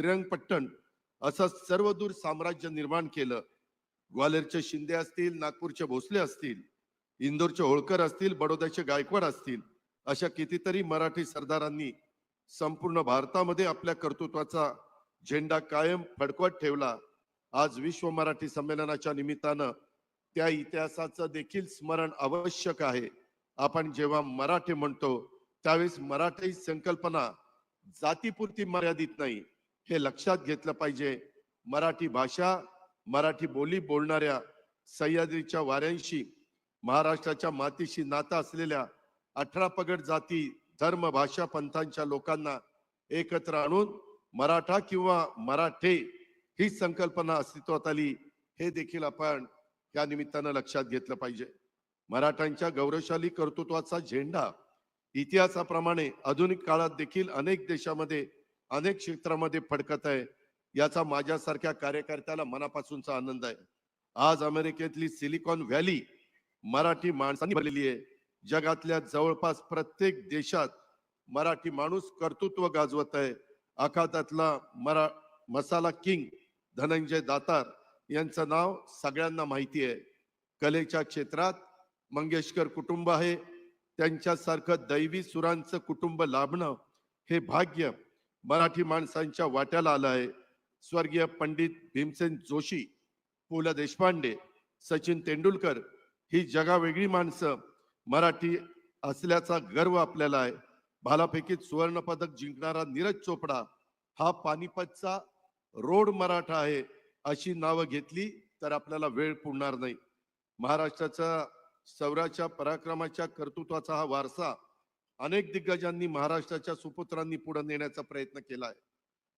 श्रीरंगपट्टण असं सर्वदूर साम्राज्य निर्माण केलं. ग्वाल्हेरचे शिंदे असतील नागपूरचे भोसले असतील इंदोरचे होळकर असतील बडोद्याचे गायकवाड असतील अशा कितीतरी मराठी सरदारांनी संपूर्ण भारतामध्ये आपल्या कर्तृत्वाचा झेंडा कायम फडकवत ठेवला. आज विश्व मराठी संमेलनाच्या निमित्तानं त्या इतिहासाचं देखील स्मरण आवश्यक आहे. आपण जेव्हा मराठी म्हणतो त्यावेळेस मराठी संकल्पना जातीपुरती मर्यादित नाही. हे लक्षात घेतलं पाहिजे. मराठी भाषा मराठी बोली बोलणाऱ्या सह्याद्रीच्या वाऱ्यांशी महाराष्ट्राच्या मातीशी नाता असलेल्या अठरा पगड जाती धर्म भाषा पंथांच्या लोकांना एकत्र आणून मराठा किंवा मराठे ही संकल्पना अस्तित्वात आली हे देखील आपण या निमित्तानं लक्षात घेतलं पाहिजे. मराठ्यांच्या गौरवशाली कर्तृत्वाचा झेंडा इतिहासाप्रमाणे आधुनिक काळात देखील अनेक देशामध्ये अनेक क्षेत्रामध्ये फडकत आहे. याचा माझ्यासारख्या कार्यकर्त्याला मनापासूनचा आनंद आहे. आज अमेरिकेतली सिलिकॉन व्हॅली मराठी माणसांनी भरलेली आहे. जगातल्या जवळपास प्रत्येक देशात मराठी माणूस कर्तृत्व गाजवत आहे. आखातातला मरा मसाला किंग धनंजय दातार यांचं नाव सगळ्यांना माहिती आहे. कलेच्या क्षेत्रात मंगेशकर कुटुंब आहे. त्यांच्यासारखं दैवी सुरांचं कुटुंब लाभणं हे भाग्य मराठी माणसांच्या वाट्याला आलं आहे. स्वर्गीय पंडित भीमसेन जोशी पु ल देशपांडे सचिन तेंडुलकर ही जगावेगळी माणसं मराठी असल्याचा गर्व आपल्याला आहे. भालाफेकीत सुवर्णपदक जिंकणारा नीरज चोपडा हा पानिपतचा रोड मराठा आहे अशी नावं घेतली तर आपल्याला वेळ पुरणार नाही. महाराष्ट्राचा सौराच्या पराक्रमाच्या कर्तृत्वाचा हा वारसा अनेक दिग्गजांनी महाराष्ट्राच्या सुपुत्रांनी पुढे नेण्याचा प्रयत्न केलाय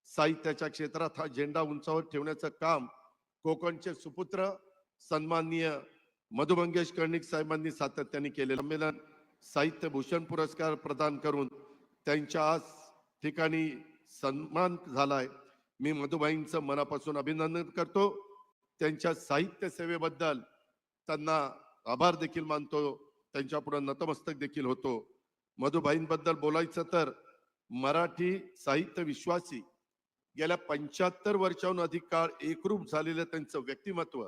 साहित्याच्या क्षेत्रात हा झेंडा उंचावर ठेवण्याचं काम कोकणचे सुपुत्र सन्माननीय मधु मंगेश कर्णिक साहेबांनी सातत्याने केले संमेलन साहित्य भूषण पुरस्कार प्रदान करून त्यांच्या आज ठिकाणी सन्मान झालाय मी मधुबाईंचं मनापासून अभिनंदन करतो. त्यांच्या साहित्य सेवेबद्दल त्यांना आभार देखील मानतो. त्यांच्यापुढे नतमस्तक देखील होतो. मधुबाईंबद्दल बोलायचं तर मराठी साहित्य विश्वासी गेल्या पंच्याहत्तर वर्षाहून अधिक काळ एकरूप झालेलं त्यांचं व्यक्तिमत्व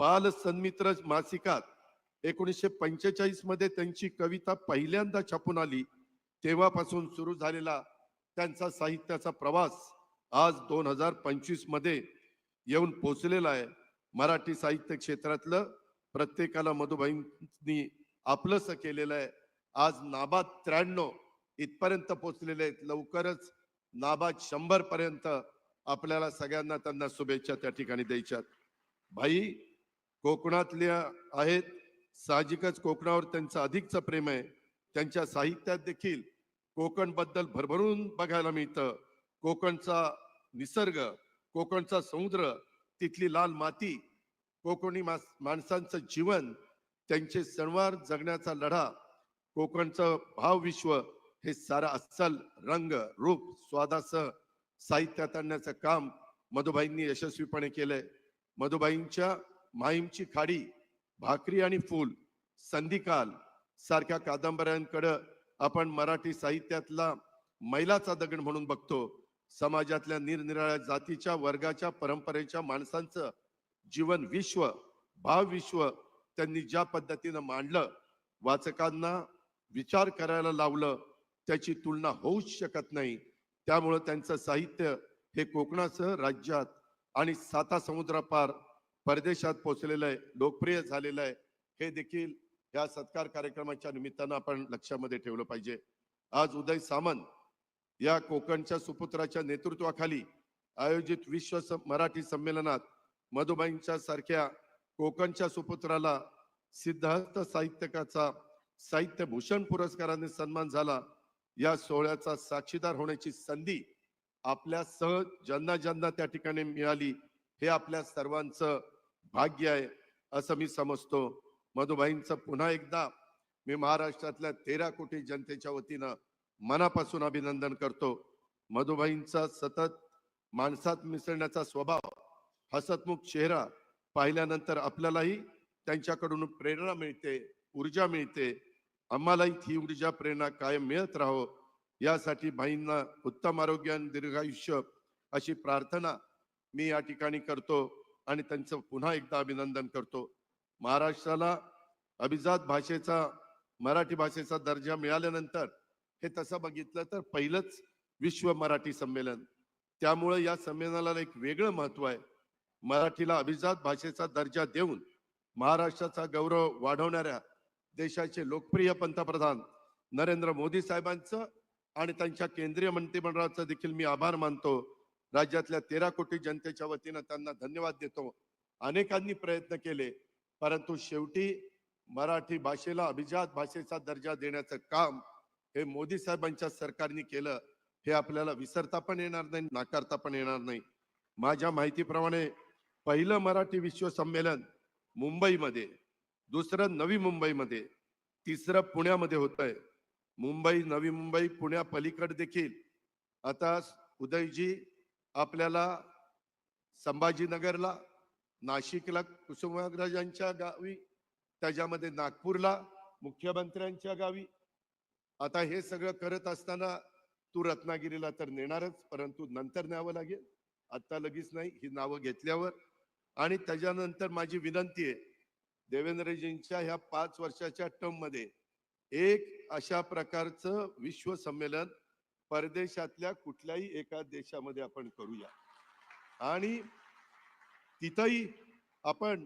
बाल सन्मित्र मासिकात एकोणीसशे पंचेचाळीसमध्ये त्यांची कविता पहिल्यांदा छापून आली तेव्हापासून सुरू झालेला त्यांचा साहित्याचा प्रवास आज दोन हजार पंचवीसमध्ये येऊन पोचलेला आहे. मराठी साहित्य क्षेत्रातलं प्रत्येकाला मधुबाईंनी आपलंसं केलेलं आहे. आज नाबाद त्र्याण्णव इथपर्यंत पोचलेले आहेत. लवकरच नाबाद शंभर पर्यंत आपल्याला सगळ्यांना त्यांना शुभेच्छा त्या ठिकाणी द्यायच्यात. भाई कोकणातल्या आहेत. साहजिकच कोकणावर त्यांचं अधिकचं प्रेम आहे. त्यांच्या साहित्यात देखील कोकणबद्दल भरभरून बघायला मिळतं. कोकणचा निसर्ग कोकणचा समुद्र तिथली लाल माती कोकणी माणसांचं जीवन त्यांचे सणवार जगण्याचा लढा कोकणचं भावविश्व हे सारं अस्सल रंग रूप स्वादासह साहित्यात आणण्याचं काम मधुबाईंनी यशस्वीपणे केलंय. मधुबाईंच्या माहीमची खाडी भाकरी आणि फूल संधिकाल सारख्या कादंबऱ्यांकडं आपण मराठी साहित्यातला मैलाचा दगड म्हणून बघतो. समाजातल्या निरनिराळ्या जातीच्या वर्गाच्या परंपरेच्या माणसांचं जीवन विश्व भावविश्व त्यांनी ज्या पद्धतीनं मांडलं वाचकांना विचार करायला लावलं त्याची तुलना होऊच शकत नाही. त्यामुळं त्यांचं साहित्य हे कोकणासह राज्यात आणि साता समुद्रापार परदेशात पोचलेलं आहे लोकप्रिय झालेलं आहे. हे देखील या सत्कार कार्यक्रमाच्या निमित्तानं आपण लक्षामध्ये ठेवलं पाहिजे. आज उदय सामंत या कोकणच्या सुपुत्राच्या नेतृत्वाखाली आयोजित विश्व मराठी संमेलनात मधुबाईंच्या सारख्या कोकणच्या सुपुत्राला सिद्धार्थ साहित्यकाचा साहित्य भूषण पुरस्काराने सन्मान झाला. या सोहळ्याचा साक्षीदार होण्याची संधी आपल्या सह ज्यांना ज्यांना त्या ठिकाणी मिळाली हे आपल्या सर्वांचं भाग्य आहे असं मी समजतो. मधुबाईंचं पुन्हा एकदा मी महाराष्ट्रातल्या तेरा कोटी जनतेच्या वतीनं मनापासून अभिनंदन करतो. मधुबाईंचा सतत माणसात मिसळण्याचा स्वभाव हसतमुख चेहरा पाहिल्यानंतर आपल्यालाही त्यांच्याकडून प्रेरणा मिळते ऊर्जा मिळते. आम्हालाही ही ऊर्जा प्रेरणा कायम मिळत राहो यासाठी भाईंना उत्तम आरोग्य आणि दीर्घायुष्य अशी प्रार्थना मी या ठिकाणी करतो आणि त्यांचं पुन्हा एकदा अभिनंदन करतो. महाराष्ट्राला अभिजात भाषेचा मराठी भाषेचा दर्जा मिळाल्यानंतर हे तसं बघितलं तर पहिलंच विश्व मराठी संमेलन. त्यामुळे या संमेलनाला एक वेगळं महत्त्व आहे. मराठीला अभिजात भाषेचा दर्जा देऊन महाराष्ट्राचा गौरव वाढवणाऱ्या देशाचे लोकप्रिय पंतप्रधान नरेंद्र मोदी साहेबांचं आणि त्यांच्या केंद्रीय मंत्रिमंडळाचं देखील मी आभार मानतो. राज्यातल्या तेरा कोटी जनतेच्या वतीनं त्यांना धन्यवाद देतो. अनेकांनी प्रयत्न केले परंतु शेवटी मराठी भाषेला अभिजात भाषेचा दर्जा देण्याचं काम हे मोदी साहेबांच्या सरकारने केलं हे आपल्याला विसरता पण येणार नाही नाकारता पण येणार नाही. माझ्या माहितीप्रमाणे पहिलं मराठी विश्व संमेलन मुंबईमध्ये दुसरं नवी मुंबईमध्ये तिसरं पुण्यामध्ये होत आहे मुंबई नवी मुंबई पुण्या पलीकड देखील. आता उदयजी आपल्याला संभाजीनगरला नाशिकला कुसुमाग्रजांच्या गावी त्याच्यामध्ये नागपूरला मुख्यमंत्र्यांच्या गावी. आता हे सगळं करत असताना तू रत्नागिरीला तर नेणारच परंतु नंतर न्यावं लागेल. आता लगेच नाही ही नावं घेतल्यावर. आणि त्याच्यानंतर माझी विनंती आहे देवेंद्रजींच्या ह्या पाच वर्षाच्या टर्ममध्ये एक अशा प्रकारचं विश्व संमेलन परदेशातल्या कुठल्याही एका देशामध्ये आपण करूया. आणि तिथंही आपण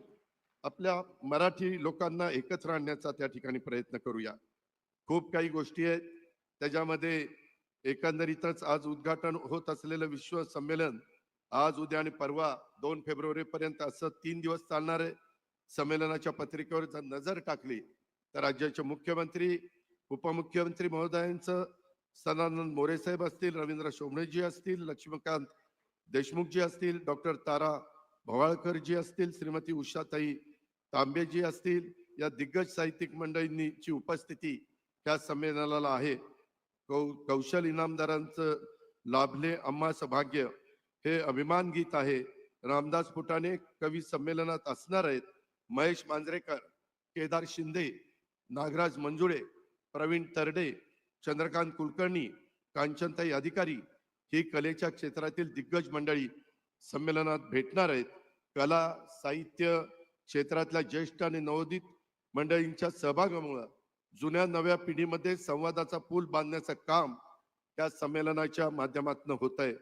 आपल्या मराठी लोकांना एकत्र आणण्याचा त्या ठिकाणी प्रयत्न करूया. खूप काही गोष्टी आहेत. त्याच्यामध्ये एकंदरीतच आज उद्घाटन होत असलेलं विश्व संमेलन आज उद्या आणि परवा दोन फेब्रुवारी पर्यंत असं तीन दिवस चालणार आहे. संमेलनाच्या पत्रिकेवर जर नजर टाकली तर राज्याचे मुख्यमंत्री उपमुख्यमंत्री महोदयांचं सदानंद मोरे साहेब असतील रवींद्र शोभणेजी असतील लक्ष्मीकांत देशमुखजी असतील डॉक्टर तारा भवाळकरजी असतील श्रीमती उषाताई तांबेजी असतील या दिग्गज साहित्यिक मंडळींची उपस्थिती त्या संमेलनाला आहे. कौ कौशल इनामदारांचं लाभले अम्मा सौभाग्य हे अभिमान गीत आहे. रामदास फुटाणे कवी संमेलनात असणार आहेत. महेश मांजरेकर केदार शिंदे नागराज मंजुळे प्रवीण तरडे चंद्रकांत कुलकर्णी कांचनताई अधिकारी ही कलेच्या क्षेत्रातील दिग्गज मंडळी संमेलनात भेटणार आहेत. कला साहित्य क्षेत्रातल्या ज्येष्ठ आणि नवोदित मंडळींच्या सहभागामुळं जुन्या नव्या पिढीमध्ये संवादाचा पूल बांधण्याचं काम या संमेलनाच्या माध्यमातून होत आहे.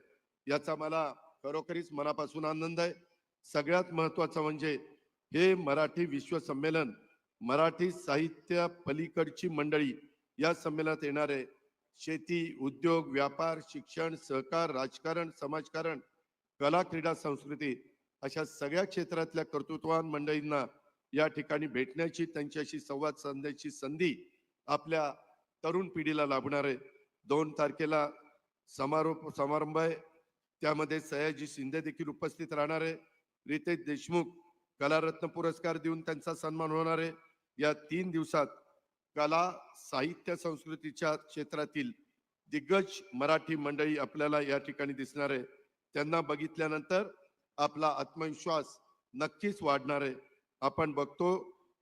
याचा मला खरोखरीच मनापासून आनंद आहे. सगळ्यात महत्वाचं म्हणजे हे मराठी विश्व संमेलन मराठी साहित्य पलीकडची मंडळी या संमेलनात येणार आहे. शेती उद्योग व्यापार शिक्षण सहकार राजकारण समाजकारण कला क्रीडा संस्कृती अशा सगळ्या क्षेत्रातल्या कर्तृत्ववान मंडळींना या ठिकाणी भेटण्याची त्यांच्याशी संवाद साधण्याची संधी आपल्या तरुण पिढीला लाभणार आहे. दोन तारखेला समारोप समारंभ आहे. त्यामध्ये सयाजी शिंदे देखील उपस्थित राहणार आहे. रितेश देशमुख कलारत्न पुरस्कार देऊन त्यांचा सन्मान होणार आहे. या तीन दिवसात कला साहित्य संस्कृतीच्या क्षेत्रातील दिग्गज मराठी मंडळी आपल्याला या ठिकाणी दिसणार आहे. त्यांना बघितल्यानंतर आपला आत्मविश्वास नक्कीच वाढणार आहे. आपण बघतो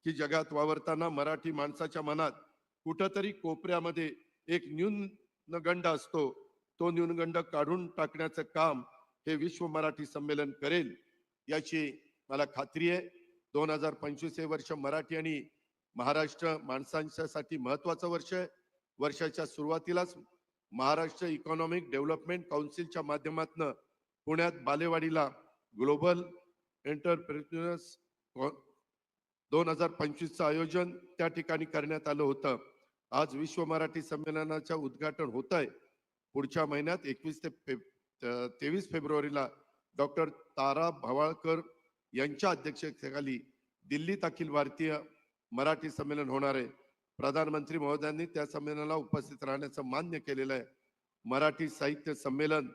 की जगात वावरताना मराठी माणसाच्या मनात कुठंतरी कोपऱ्यामध्ये एक न्यूनगंड असतो. तो न्यूनगंड काढून टाकण्याचं काम हे विश्व मराठी संमेलन करेल. याची मला खात्री आहे दोन हजार पंचवीस हे वर्ष मराठी आणि महाराष्ट्र माणसांच्यासाठी महत्वाचं वर्ष आहे. वर्षाच्या सुरुवातीलाच महाराष्ट्र इकॉनॉमिक डेव्हलपमेंट काउन्सिलच्या माध्यमातून पुण्यात बालेवाडीला ग्लोबल एंटरप्रेन्युअर्स दोन हजार पंचवीसचं आयोजन त्या ठिकाणी करण्यात आलं होतं. आज विश्व मराठी संमेलनाचं उद्घाटन होत आहे पुढच्या महिन्यात एकवीस ते तेवीस फेब्रुवारीला डॉक्टर तारा भवाळकर यांच्या अध्यक्षतेखाली दिल्लीत अखिल भारतीय मराठी संमेलन होणार आहे. प्रधानमंत्री महोदयांनी त्या संमेलनाला उपस्थित राहण्याचं मान्य केलेलं आहे. मराठी साहित्य संमेलन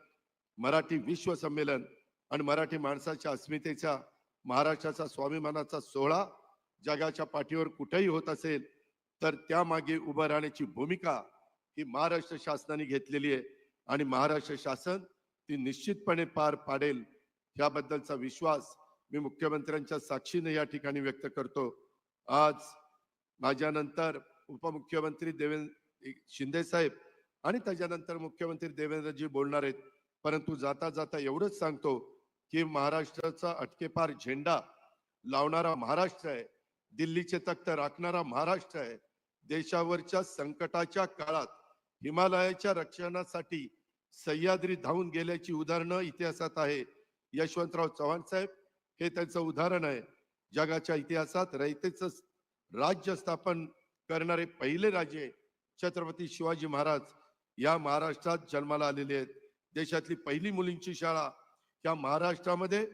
मराठी विश्व संमेलन आणि मराठी माणसाच्या अस्मितेचा महाराष्ट्राचा स्वाभिमानाचा सोहळा जगाच्या पाठीवर कुठेही होत असेल तर त्यामागे उभं राहण्याची भूमिका ही महाराष्ट्र शासनाने घेतलेली आहे. आणि महाराष्ट्र शासन ती निश्चितपणे पार पाडेल याबद्दलचा विश्वास मी मुख्यमंत्र्यांच्या साक्षीने या ठिकाणी व्यक्त करतो. आज माझ्यानंतर उपमुख्यमंत्री देवेंद्र शिंदे साहेब आणि त्याच्यानंतर मुख्यमंत्री देवेंद्रजी बोलणार आहेत. परंतु जाता जाता एवढंच सांगतो की महाराष्ट्राचा अटकेपार झेंडा लावणारा महाराष्ट्र आहे. दिल्लीचे तख्त राखणारा महाराष्ट्र आहे. देशावरच्या संकटाच्या काळात हिमालयाच्या रक्षणासाठी सह्याद्री धावून गेल्याची उदाहरणं इतिहासात आहे. यशवंतराव चव्हाण साहेब हे त्यांचं उदाहरण आहे. जगाच्या इतिहासात रयतेच राज्य स्थापन करणारे पहिले राजे छत्रपती शिवाजी महाराज या महाराष्ट्रात जन्माला आलेले आहेत. देशातली पहिली मुलींची शाळा या महाराष्ट्रामध्ये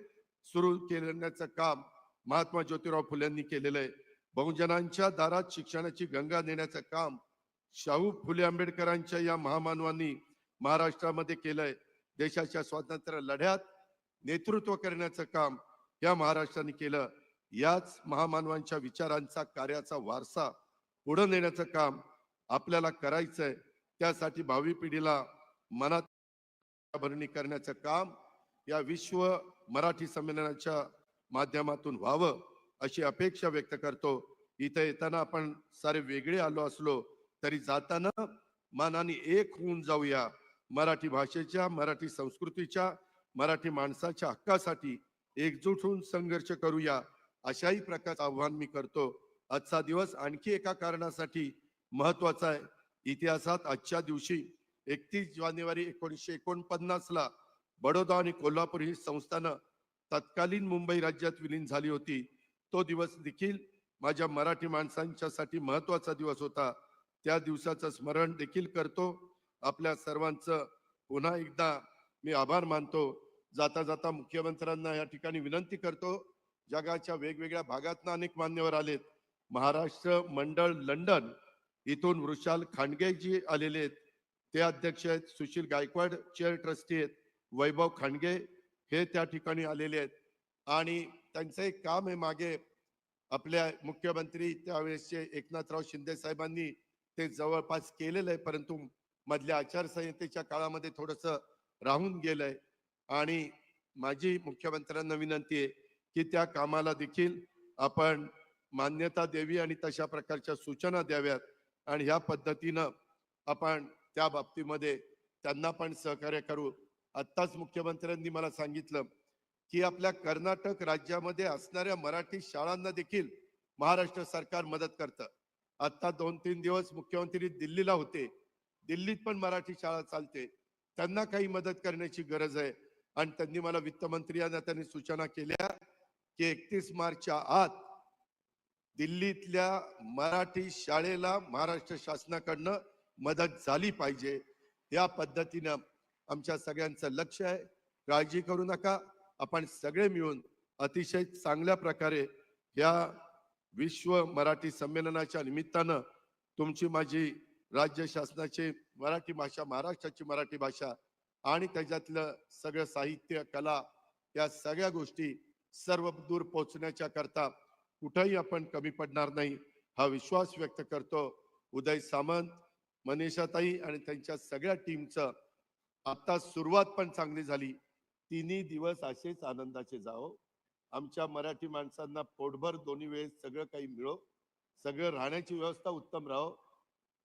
सुरू करण्याचं काम महात्मा ज्योतिराव फुलेंनी केलेलं आहे. बहुजनांच्या दारात शिक्षणाची गंगा नेण्याचं काम शाहू फुले आंबेडकरांच्या या महामानवांनी महाराष्ट्रामध्ये केलंय. देशाच्या स्वातंत्र्य लढ्यात नेतृत्व करण्याचं काम या महाराष्ट्राने केलं याच महामानवांच्या विचारांचा कार्याचा वारसा पुढे नेण्याचं काम आपल्याला करायचंय. त्यासाठी भावी पिढीला मनात भरणी करण्याचं काम या विश्व मराठी संमेलनाच्या माध्यमातून व्हावं अशी अपेक्षा व्यक्त करतो. इथे येताना आपण सारे वेगळे आलो असलो तरी जाताना मानाने एक होऊन जाऊया. मराठी भाषेच्या मराठी संस्कृतीच्या मराठी माणसाच्या हक्कासाठी एकजूट होऊन संघर्ष करूया अशाही प्रकारचं आव्हान मी करतो. आजचा दिवस आणखी एका कारणासाठी महत्त्वाचा आहे. इतिहासात आजच्या दिवशी एकतीस जानेवारी एकोणीसशे एकोणपन्नास ला बडोदा आणि कोल्हापूर ही संस्थानं तत्कालीन मुंबई राज्यात विलीन झाली होती. तो दिवस देखील माझ्या मराठी माणसांच्यासाठी महत्त्वाचा दिवस होता. त्या दिवसाचं स्मरण देखील करतो. आपल्या सर्वांचं पुन्हा एकदा मी आभार मानतो. जाता जाता मुख्यमंत्र्यांना या ठिकाणी विनंती करतो जगाच्या वेगवेगळ्या भागातनं अनेक मान्यवर आलेत. महाराष्ट्र मंडळ लंडन इथून वृषाल खांडगे आलेले आहेत. ते अध्यक्ष आहेत सुशील गायकवाड चेअर ट्रस्टी आहेत वैभव खांडगे हे त्या ठिकाणी आलेले आहेत. आणि त्यांचं एक काम आहे मागे आपल्या मुख्यमंत्री त्यावेळेसचे एकनाथराव शिंदे साहेबांनी ते जवळपास केलेलं आहे परंतु मधल्या आचारसंहितेच्या काळामध्ये थोडस राहून गेलंय. आणि माझी मुख्यमंत्र्यांना विनंती आहे की त्या कामाला देखील आपण मान्यता द्यावी आणि तशा प्रकारच्या सूचना द्याव्यात. आणि ह्या पद्धतीनं आपण त्या बाबतीमध्ये त्यांना पण सहकार्य करू. आत्ताच मुख्यमंत्र्यांनी मला सांगितलं की आपल्या कर्नाटक राज्यामध्ये असणाऱ्या मराठी शाळांना देखील महाराष्ट्र सरकार मदत करतं. आत्ता दोन तीन दिवस मुख्यमंत्री दिल्लीला होते. दिल्लीत पण मराठी शाळा चालते. त्यांना काही मदत करण्याची गरज आहे. आणि त्यांनी मला वित्तमंत्री यांना त्यांनी सूचना केल्या की एकतीस मार्चच्या आत दिल्लीतल्या मराठी शाळेला महाराष्ट्र शासनाकडनं मदत झाली पाहिजे. या पद्धतीनं आमच्या सगळ्यांचं लक्ष आहे. काळजी करू नका. आपण सगळे मिळून अतिशय चांगल्या प्रकारे या विश्व मराठी संमेलनाच्या निमित्तानं तुमची माझी राज्य शासनाची मराठी भाषा महाराष्ट्राची मराठी भाषा आणि त्याच्यातलं सगळं साहित्य कला या सगळ्या गोष्टी सर्व दूर पोहोचण्याच्या करता कुठंही आपण कमी पडणार नाही. हा विश्वास व्यक्त करतो. उदय सामंत मनीषाताई आणि त्यांच्या सगळ्या टीमचं आता सुरुवात पण चांगली झाली. तिन्ही दिवस असेच आनंदाचे जाओ आमच्या मराठी माणसांना पोटभर दोन्ही वेळेस सगळं काही मिळो. सगळं राहण्याची व्यवस्था उत्तम राहो.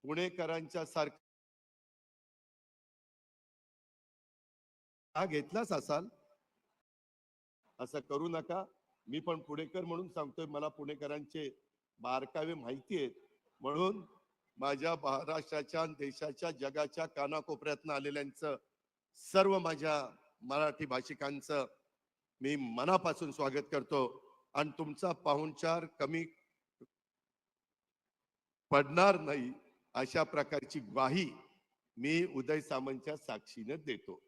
पुणेकरांच्या सारखं हा घेतलाच असाल. असं करू नका. मी पण पुणेकर म्हणून सांगतोय मला पुणेकरांचे बारकावे माहिती आहेत. म्हणून माझ्या महाराष्ट्राच्या देशाच्या जगाच्या कानाकोपऱ्यातनं आलेल्यांचं सर्व माझ्या मराठी भाषिकांचं मी मनापासून स्वागत करतो. आणि तुमचा पाहुणचार कमी पडणार नाही अशा प्रकारची ग्वाही मी उदय सामंतच्या साक्षीने देतो.